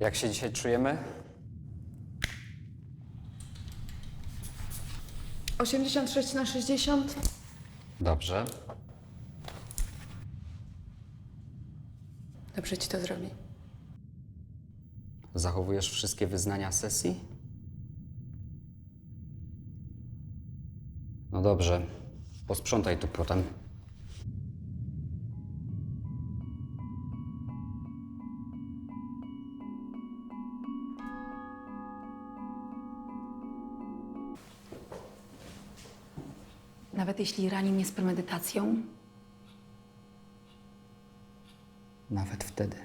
Jak się dzisiaj czujemy? 86 na 60? Dobrze. Dobrze ci to zrobi. Zachowujesz wszystkie wyznania sesji? No dobrze. Posprzątaj tu potem. Nawet jeśli rani mnie z premedytacją, Nawet wtedy.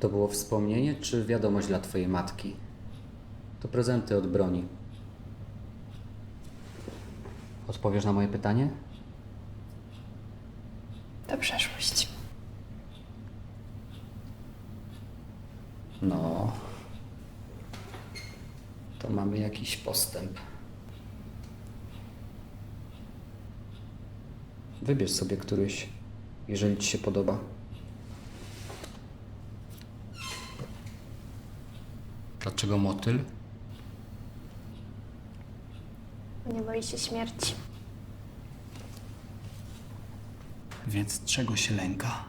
To było wspomnienie czy wiadomość dla twojej matki? To prezenty od broni. Odpowiesz na moje pytanie? to przeszłość. No. To mamy jakiś postęp. Wybierz sobie któryś, jeżeli ci się podoba. Dlaczego motyl? Nie boi się śmierci. Więc czego się lęka?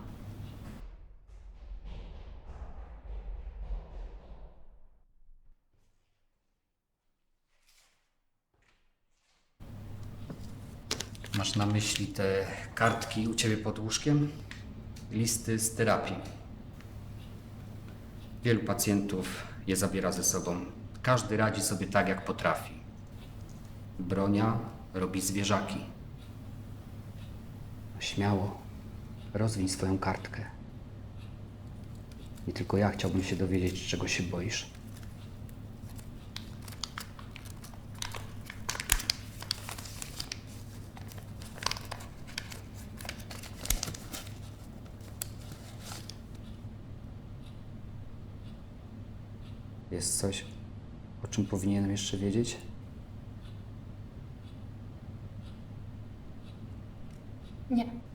Masz na myśli te kartki u ciebie pod łóżkiem? Listy z terapii. Wielu pacjentów je zabiera ze sobą. Każdy radzi sobie tak, jak potrafi. Bronia robi zwierzaki. Śmiało, rozwiń swoją kartkę. Nie tylko ja chciałbym się dowiedzieć, czego się boisz. Jest coś, o czym powinienem jeszcze wiedzieć? Nie.